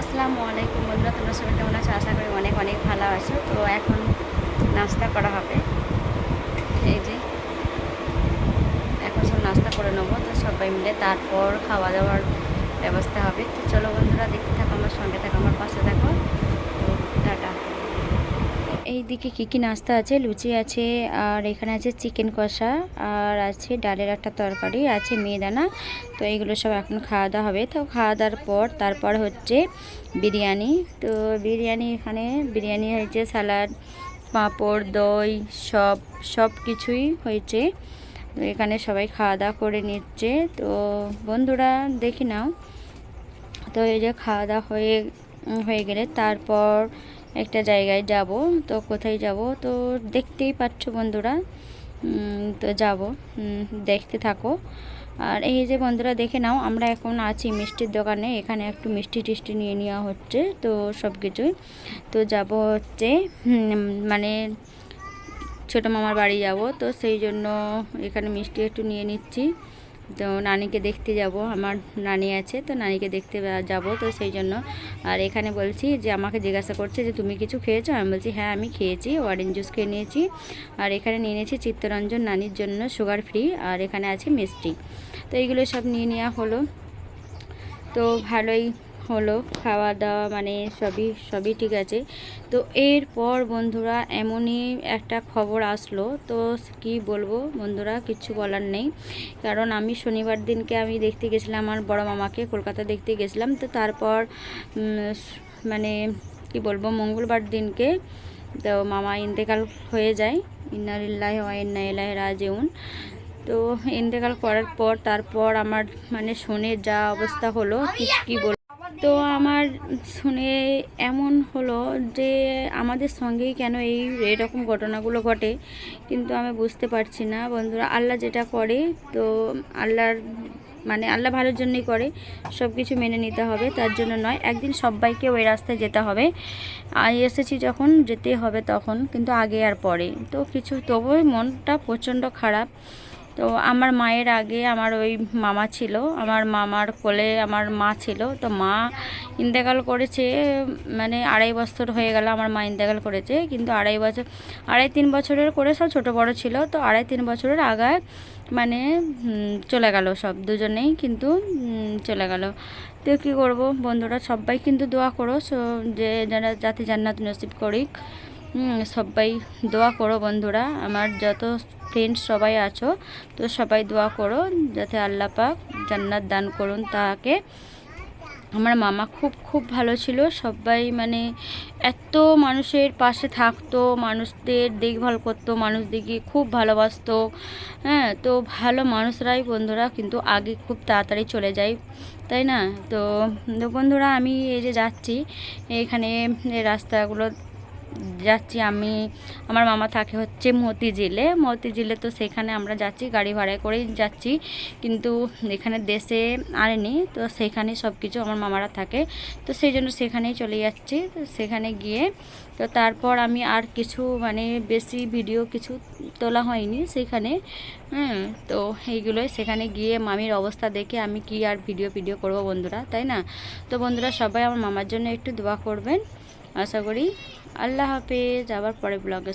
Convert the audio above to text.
আসসালামু আলাইকুম বন্ধুরা, তোমরা সবাই কেমন আছো? আশা করি অনেক অনেক ভালো আছো। তো এখন নাস্তা করা হবে। এই যে, এখন সব নাস্তা করে নেব। তো সবাই মিলে তারপর খাওয়া দাওয়ার ব্যবস্থা হবে। তো চলো বন্ধুরা, দেখতে থাকো আমার সঙ্গে, থাকো আমার পাশে, থাকো। তো টাটা। এই দিকে কী কী নাস্তা আছে? লুচি আছে, আর এখানে আছে চিকেন কষা, আর আছে ডালের একটা তরকারি, আছে মেয়েদানা। তো এইগুলো সব এখন খাওয়া দাওয়া হবে। তো খাওয়া দাওয়ার পর তারপর হচ্ছে বিরিয়ানি। তো বিরিয়ানি এখানে, বিরিয়ানি হয়েছে স্যালাড পাঁপড়, দই, সব সব কিছুই হয়েছে। এখানে সবাই খাওয়া দাওয়া করে নিচ্ছে। তো বন্ধুরা, দেখি নাও। তো এই যে খাওয়া দাওয়া হয়ে হয়ে গেলে তারপর একটা জায়গায় যাব, তো কোথায় যাব? তো দেখতেই পাচ্ছ বন্ধুরা তো যাব দেখতে থাকো। আর এই যে বন্ধুরা দেখে নাও, আমরা এখন আছি মিষ্টির দোকানে, এখানে একটু মিষ্টি টিষ্টি নিয়ে নেওয়া হচ্ছে, তো সব কিছুই তো যাব হচ্ছে মানে ছোটো মামার বাড়ি যাব, তো সেই জন্য এখানে মিষ্টি একটু নিয়ে নিচ্ছি। তো নানিকে দেখতে যাব। আমার নানি আছে তো নানিকে দেখতে যাব তো সেই জন্য। আর এখানে বলছি যে আমাকে জিজ্ঞাসা করছে যে তুমি কিছু খেয়েছো? আমি বলছি হ্যাঁ আমি খেয়েছি অরেঞ্জ জুস খেয়ে নিয়েছি। আর এখানে নিয়ে নিয়েছি চিত্তরঞ্জন নানির জন্য সুগার ফ্রি আর এখানে আছে মিষ্টি। তো এইগুলো সব নিয়ে নেওয়া হলো। তো ভালোই হলো খাওয়া দাওয়া মানে সবই সবই ঠিক আছে। তো এরপর বন্ধুরা এমনই একটা খবর আসলো, তো কি বলব বন্ধুরা কিছু বলার নেই। কারণ আমি শনিবার দিনকে আমি দেখতে গেছিলাম, আমার বড় মামাকে কলকাতা দেখতে গেছিলাম, তো তারপর মানে কি বলব মঙ্গলবার দিনকে তো মামা ইন্তেকাল হয়ে যায়। ইন্নালিল্লাহ ওয়াইন্না ইলাহ রাজেউন। তো ইন্তেকাল করার পর, তারপর আমার মানে শুনে যা অবস্থা হলো, কী বল তো আমার শুনে এমন হলো যে আমাদের সঙ্গেই কেন এই এরকম ঘটনাগুলো ঘটে, কিন্তু আমি বুঝতে পারছি না। বন্ধুরা, আল্লাহ যেটা করে, তো আল্লাহর মানে আল্লাহ ভালোর জন্যই করে সব কিছু মেনে নিতে হবে, তার জন্য নয়, একদিন সবাইকে ওই রাস্তায় যেতে হবে। এসেছি যখন যেতে হবে তখন, কিন্তু আগে আর পরে। তো কিছু তবুই মনটা প্রচণ্ড খারাপ। তো আমার মায়ের আগে আমার ওই মামা ছিল, আমার মামার কোলে আমার মা ছিল। তো মা ইন্তেকাল করেছে মানে আড়াই বছর হয়ে গেল আমার মা ইন্তেকাল করেছে, কিন্তু আড়াই বছর, আড়াই তিন বছরের করে সব ছোটো বড় ছিল। তো আড়াই তিন বছরের আগায় মানে চলে গেল সব দুজনেই কিন্তু চলে গেল। তো কী করব বন্ধুরা, সবাই কিন্তু দোয়া করো যে যারা, যাতে জান্নাত নসিব করিক সবাই দোয়া করো বন্ধুরা। আমার যত ফ্রেন্ডস সবাই আছো, তো সবাই দোয়া করো যাতে আল্লাহ পাক জান্নাত দান করুন তাকে। আমার মামা খুব খুব ভালো ছিল, সবাই মানে এত মানুষের পাশে থাকতো, মানুষদের দেখভাল করতো, মানুষদেরকে খুব ভালোবাসতো। হ্যাঁ তো ভালো মানুষরাই বন্ধুরা কিন্তু আগে খুব তাড়াতাড়ি চলে যায়, তাই না? তো বন্ধুরা আমি এই যে যাচ্ছি, এখানে রাস্তাগুলো যাচ্ছি আমি, আমার মামা থাকে হচ্ছে মতিঝিলে। মতিঝিলে তো সেখানে আমরা যাচ্ছি, গাড়ি ভাড়ায় করেই যাচ্ছি। কিন্তু এখানে দেশে আনেনি, তো সেখানে সব কিছু আমার মামারা থাকে। তো সেই জন্য সেখানেই চলে যাচ্ছি, তো সেখানে গিয়ে তো তারপর আমি আর কিছু মানে বেশি ভিডিও কিছু তোলা হয়নি সেখানে। হ্যাঁ তো এইগুলোই সেখানে গিয়ে মামির অবস্থা দেখে আমি কি আর ভিডিও ভিডিও করব বন্ধুরা, তাই না? তো বন্ধুরা সবাই আমার মামার জন্য একটু দোয়া করবেন। আশা করি আল্লাহ হাফেজ আবার পরে সঙ্গে